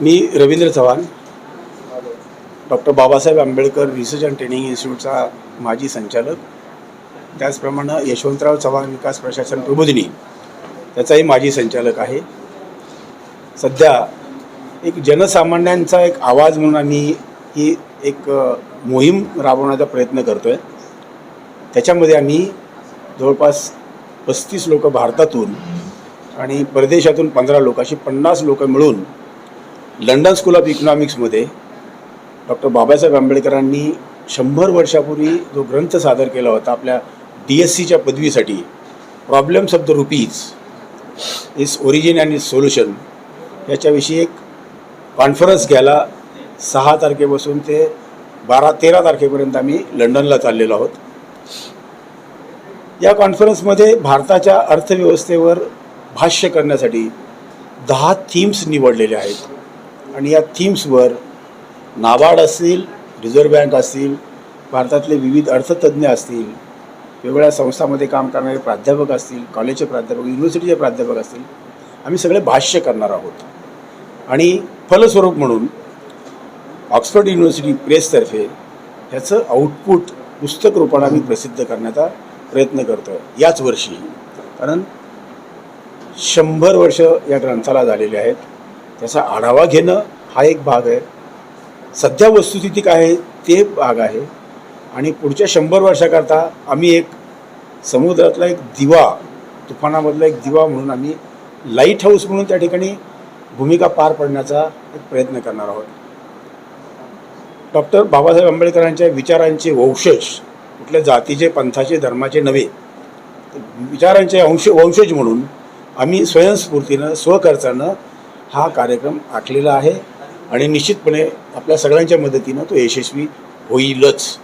Me Ravindra Chavan doctor Babasaheb Ambedkar research and training इन्स्टिट्यूटचा माजी संचालक त्याचप्रमाणे यशवंतराव चव्हाण विकास प्रशासन प्रबोधिनी त्याचाही माजी संचालक आहे. सध्या एक जनसामान्यांचा एक आवाज म्हणून आम्ही ही एक मोहीम राबवण्याचा प्रयत्न करतो आहे त्याच्यामध्ये आम्ही जवळपास पस्तीस लोक भारतातून आणि परदेशातून पंधरा लोक अशी पन्नास लोक मिळून लंडन स्कूल ऑफ इकॉनॉमिक्समध्ये डॉक्टर बाबासाहेब आंबेडकरांनी शंभर वर्षापूर्वी जो ग्रंथ सादर केला होता आपल्या डी एस सीच्या पदवीसाठी problems of the rupees is origin and is solution याच्याविषयी एक कॉन्फरन्स घ्यायला सहा तारखेपासून ते बारा तेरा तारखेपर्यंत आम्ही लंडनला चाललेलो आहोत. या कॉन्फरन्समध्ये भारताच्या अर्थव्यवस्थेवर भाष्य करण्यासाठी दहा थीम्स निवडलेले आहेत. आणि या थीम्सवर नाबार्ड असतील रिझर्व्ह बँक असतील भारतातले विविध अर्थतज्ज्ञ असतील वेगवेगळ्या संस्थांमध्ये काम करणारे प्राध्यापक असतील कॉलेजचे प्राध्यापक युनिव्हर्सिटीचे प्राध्यापक असतील आम्ही सगळे भाष्य करणार आहोत. आणि फलस्वरूप म्हणून ऑक्सफर्ड युनिव्हर्सिटी प्रेसतर्फे ह्याचं आउटपुट पुस्तक रूपाने आम्ही प्रसिद्ध करण्याचा प्रयत्न करतो याच वर्षी. कारण शंभर वर्ष या ग्रंथाला झालेले आहेत. त्याचा आढावा घेणं हा एक भाग आहे. सध्या वस्तुस्थिती काय आहे ते भाग आहे. आणि पुढच्या शंभर वर्षाकरता आम्ही एक समुद्रातला एक दिवा तुफानामधला एक दिवा म्हणून आम्ही लाइट हाऊस म्हणून त्या ठिकाणी भूमिका पार पडण्याचा एक प्रयत्न करणार आहोत. डॉक्टर बाबासाहेब आंबेडकरांच्या विचारांचे वंशज कुठल्या जातीचे पंथाचे धर्माचे नव्हे विचारांचे अंश वंशज म्हणून आम्ही स्वयंस्फूर्तीनं स्वखर्चानं हा कार्यक्रम आखलेला आहे आणि निश्चितपणे आपल्या सगळ्यांच्या मदतीनं तो यशस्वी होईलच.